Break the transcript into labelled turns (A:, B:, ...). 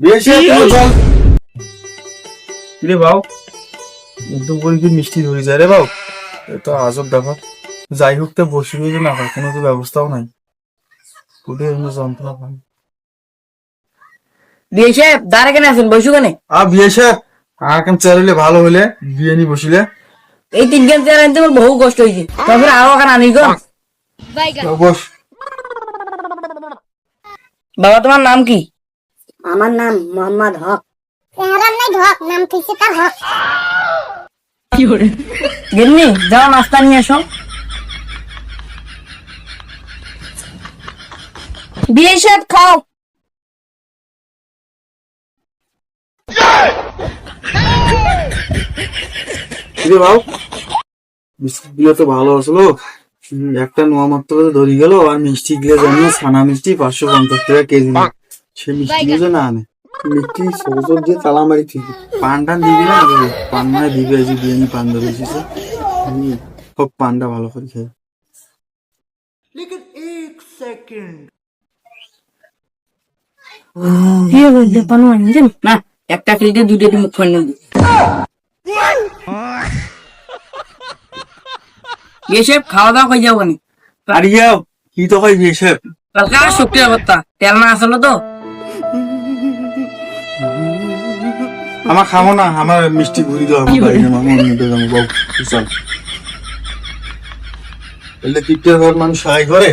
A: এসে চল কিরে বাউ? দুপুরে কি মিষ্টি ধরে যায় রে বাউ? এ তো আজব ব্যাপার। যাই হোক তো বসে রয়েছে না হয় কোনো তো ব্যবস্থাও নাই। এমনি যন্ত্রণা পাই
B: বিয়ে সাহেব দাঁড়া কেন আছেন? বসু কেন?
A: আ বিয়ে সাহেব আকাম চালিলে ভালো হলে বিয়ে নি বসিলে।
B: এই তিন আনতে আমার বহু কষ্ট হয়েছে। তারপরে আরও কেন আনি গো।
A: তো বস।
B: বাবা তোমার নাম কি?
C: আমার নাম মোহাম্মদ হক। চেহারার নাই হক নাম থেকে তার হক।
B: গিন্নি যাও নাস্তা নিয়ে এসো। বিয়ে সাহেব খাও।
A: কিরে তো ভালো আসলো একটা নোয়া মাত্র ধরি গেল আর মিষ্টি গিয়ে জানি ছানা মিষ্টি পাঁচশো পঞ্চাশ টাকা কেজি। সে মিষ্টি গুলো না আনে। মিষ্টি সরসর দিয়ে তালা মারি ঠিক। পান টান দিবি না দিবি পান মানে দিবি আজ বিরিয়ানি পান ধরে এসেছে। হুম, সব পানটা ভালো করে খাই
B: না একটা খেলতে দুটো মুখ ফোন নেব বিয়ে খাওয়া দাওয়া করে যাব নি।
A: আর ইয়াও কি তো হয় বিয়ে
B: কালকে আর শক্তি অবস্থা। তেল না আসলো তো?
A: আমার খাব না আমার মিষ্টি ঘুরি দাও আমার বাবু চল এলে কিপ্টের ঘর মানুষ সহায় করে